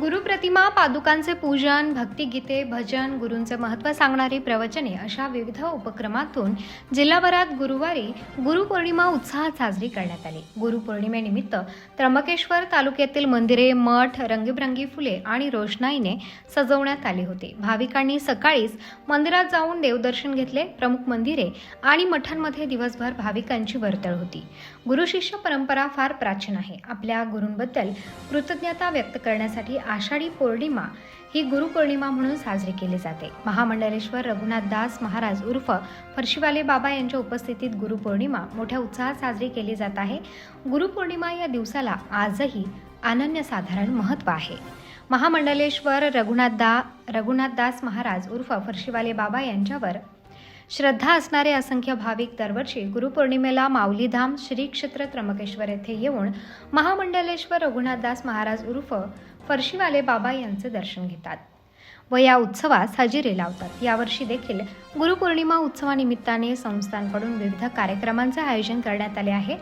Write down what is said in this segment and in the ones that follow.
गुरुप्रतिमा पादुकांचे पूजन भक्तिगीते भजन गुरूंचे महत्त्व सांगणारी प्रवचने अशा विविध उपक्रमातून जिल्हाभरात गुरुवारी गुरुपौर्णिमा उत्साहात साजरी करण्यात आली. गुरुपौर्णिमेनिमित्त त्र्यंबकेश्वर तालुक्यातील मंदिरे मठ रंगीबरंगी फुले आणि रोषणाईने सजवण्यात आली होती. भाविकांनी सकाळीच मंदिरात जाऊन देवदर्शन घेतले प्रमुख मंदिरे आणि मठांमध्ये दिवसभर भाविकांची वर्दळ होती. गुरुशिष्य परंपरा फार प्राचीन आहे. आपल्या गुरूंबद्दल कृतज्ञता व्यक्त करण्यासाठी आषाढी पौर्णिमा ही गुरुपौर्णिमा म्हणून साजरी केली जाते. महामंडलेश्वर रघुनाथ दास महाराज उर्फ फरशीवाले बाबा यांच्या उपस्थितीत गुरुपौर्णिमा मोठ्या उत्साहात साजरी केली जात आहे. गुरुपौर्णिमा या दिवसाला आजही अनन्यसाधारण महत्त्व आहे. महामंडलेश्वर रघुनाथ दा रघुनाथदास महाराज उर्फ फरशीवाले बाबा यांच्यावर श्रद्धा असणारे असंख्य भाविक दरवर्षी गुरुपौर्णिमेला माऊलीधाम श्री क्षेत्र त्र्यंबकेश्वर येथे येऊन महामंडलेश्वर रघुनाथदास महाराज उर्फ फरशीवाले बाबा यांचे दर्शन घेतात. व या उत्सवास हजेरी लावतात. यावर्षी देखील गुरुपौर्णिमा उत्सवानिमित्ताने संस्थांकडून विविध कार्यक्रमांचे आयोजन करण्यात आले आहे.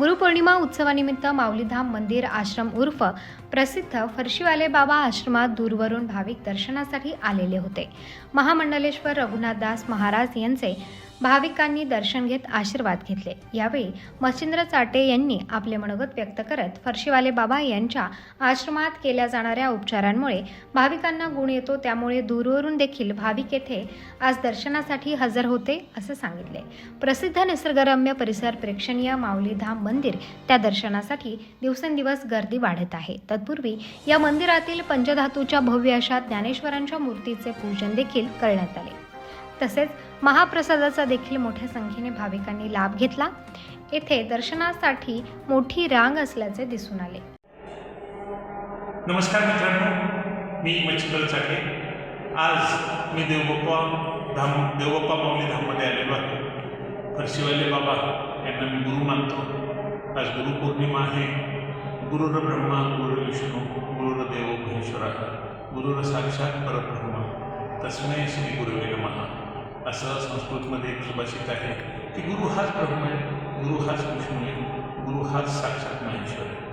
गुरुपौर्णिमा उत्सवानिमित्त माऊलीधाम मंदिर आश्रम उर्फ प्रसिद्ध फरशीवाले बाबा आश्रमात दूरवरून भाविक दर्शनासाठी आलेले होते. महामंडलेश्वर रघुनाथदास महाराज यांचे भाविकांनी दर्शन घेत आशीर्वाद घेतले. यावेळी मच्छिंद्र चाटे यांनी आपले मनोगत व्यक्त करत फरशीवाले बाबा यांच्या आश्रमात केल्या जाणाऱ्या उपचारांमुळे भाविकांना गुण येतो त्यामुळे दूरवरून देखील भाविक येथे आज दर्शनासाठी हजर होते असे सांगितले. प्रसिद्ध निसर्गरम्य परिसर प्रेक्षणीय माऊलीधाम मंदिर त्या दर्शनासाठी दिवसेंदिवस गर्दी वाढत आहे. तत्पूर्वी या मंदिरातील पंचधातूच्या भव्य अशा ज्ञानेश्वरांच्या मूर्तीचे पूजन देखील करण्यात आले. तसेच महाप्रसादाचा देखील मोठ्या संख्येने भाविकांनी लाभ घेतला. येथे दर्शनासाठी मोठी रांग असल्याचे दिसून आले. नमस्कार मित्रांनो मी मच्छिंद्र चाके. आज मी देवबाप्पा धाम देवबाप्पा माऊली धाममध्ये आलेलो आहे. फरशिवाले बाबा यांना मी गुरु मानतो. आज गुरुपौर्णिमा आहे. गुरुर ब्रह्मा गुरुर विष्णू गुरुर देव महेश्वरा गुरुर साक्षात परब्रह्मा. तस्मै श्री गुरुवे नमः. असं संस्कृतमध्ये एक सुभाषित आहे की गुरु हाच ब्रह्म आहे गुरु हाच कृष्ण आहे गुरु हाच साक्षात महेश्वर आहे.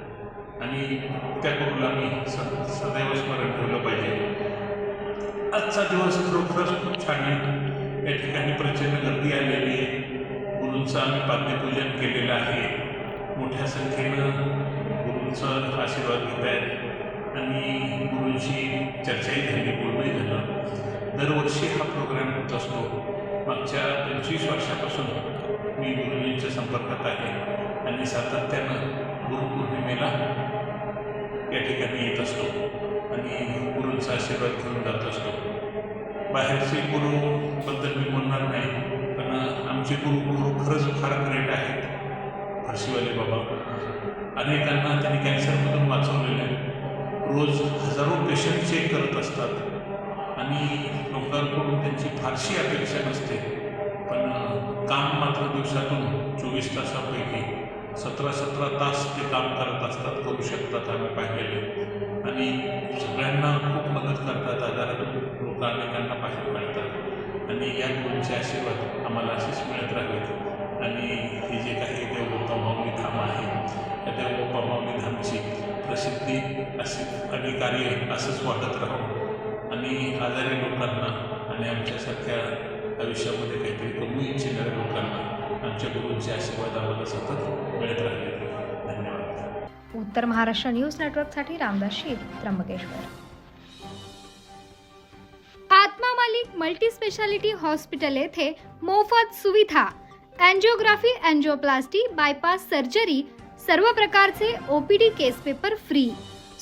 आणि त्या गुरुला मी स सदैव स्मरण ठेवलं पाहिजे. आजचा दिवस खरोखरच खूप छान आहे. या ठिकाणी प्रचंड गर्दी आलेली आहे. गुरूंचं आम्ही पाद्यपूजन केलेलं आहे. मोठ्या संख्येनं गुरूंचा आशीर्वाद घेत आहेत. आणि गुरूंशी चर्चाही झाली बोलणंही दरवर्षी हा प्रोग्राम होत असतो. मागच्या पंचवीस वर्षापासून मी गुरुजींच्या संपर्कात आहे आणि सातत्यानं गुरुपौर्णिमेला या ठिकाणी येत असतो आणि गुरूंचा आशीर्वाद घेऊन जात असतो. बाहेरचे गुरुबद्दल मी बोलणार नाही पण आमचे गुरु गुरु खरंच फार ग्रेट आहेत. फरशीवाले बाबा. अनेकांना त्यांनी कॅन्सरमधून वाचवलेलं आहे. रोज हजारो पेशंट चेक करत असतात. आणि लोकांकडून त्यांची फारशी अपेक्षा नसते. पण काम मात्र दिवसातून चोवीस तासापैकी सतरा सतरा तास ते काम करत असतात करू शकतात आम्ही पाहिलेले. आणि सगळ्यांना खूप मदत करतात आजारातून लोक अनेकांना बाहेर काढतात. आणि या गुरूंचे आशीर्वाद आम्हाला असेच मिळत राहिले आणि हे जे काही देवगोपा माऊली धाम आहे त्या देवगोपा माऊली धामची प्रसिद्धी अशी आणि कार्य असंच वाटत राहू आम्ही आजारी लोकांना आणि आमच्या आमच्यासारख्या आयुष्यामध्ये काहीतरी कमवू इच्छिणाऱ्या लोकांना आमच्या गुरूंचे आशीर्वाद आम्हाला सतत मिळत राहिले धन्यवाद. उत्तर महाराष्ट्र न्यूज नेटवर्कसाठी रामदास शीत त्र्यंबकेश्वर. आत्मा मालिक मल्टी स्पेशालिटी हॉस्पिटल येथे मोफत सुविधा अँजिओग्राफी अँजिओप्लास्टी बायपास सर्जरी सर्व प्रकारचे OPD case paper free.